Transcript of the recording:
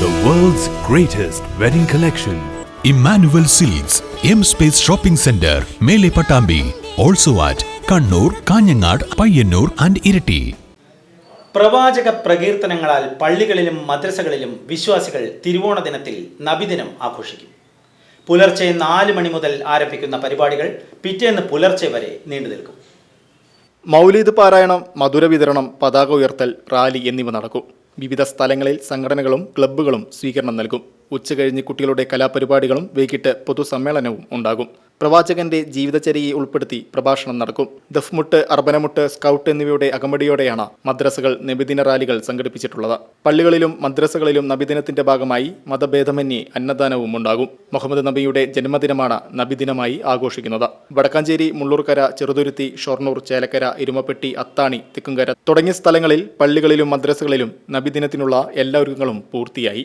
greatest wedding collection. Emmanuel Seeds, M Space Shopping Center, Mele Patambi, also at Kannur, Kanyangad, Payyanur and Irati. പ്രവാചക പ്രകീർത്തനങ്ങളാൽ പള്ളികളിലും മദ്രസകളിലും വിശ്വാസികൾ തിരുവോണ ദിനത്തിൽ നബിദിനം ആഘോഷിക്കും പുലർച്ചെ നാല് മണി മുതൽ ആരംഭിക്കുന്ന പരിപാടികൾ പിറ്റേന്ന് പുലർച്ചെ വരെ നീണ്ടു നിൽക്കും മൗലീദ് പാരായണം മധുര വിതരണം പതാക ഉയർത്തൽ റാലി എന്നിവ നടക്കും വിവിധ സ്ഥലങ്ങളിൽ സംഘടനകളും ക്ലബ്ബുകളും സ്വീകരണം നൽകും. ഉച്ചകഴിഞ്ഞ് കുട്ടികളുടെ കലാപരിപാടികളും വൈകിട്ട് പൊതുസമ്മേളനവും ഉണ്ടാകും. പ്രവാചകന്റെ ജീവിതചര്യയെ ഉൾപ്പെടുത്തി പ്രഭാഷണം നടക്കും. ദഫ്മുട്ട് അർബനമുട്ട് സ്കൗട്ട് എന്നിവയുടെ അകമ്പടിയോടെയാണ് മദ്രസകൾ നബിദിന റാലികൾ സംഘടിപ്പിച്ചിട്ടുള്ളത്. പള്ളികളിലും മദ്രസകളിലും നബിദിനത്തിന്റെ ഭാഗമായി മതഭേദമന്യേ അന്നദാനവും ഉണ്ടാകും. മുഹമ്മദ് നബിയുടെ ജന്മദിനമാണ് നബിദിനമായി ആഘോഷിക്കുന്നത്. വടക്കാഞ്ചേരി മുള്ളൂർക്കര ചെറുതുരുത്തി ഷൊർണൂർ ചേലക്കര ഇരുമപ്പെട്ടി അത്താണി തെക്കുംകര തുടങ്ങിയ സ്ഥലങ്ങളിൽ പള്ളികളിലും മദ്രസകളിലും നബിദിനത്തിനുള്ള എല്ലാ ഒരുക്കങ്ങളും പൂർത്തിയായി.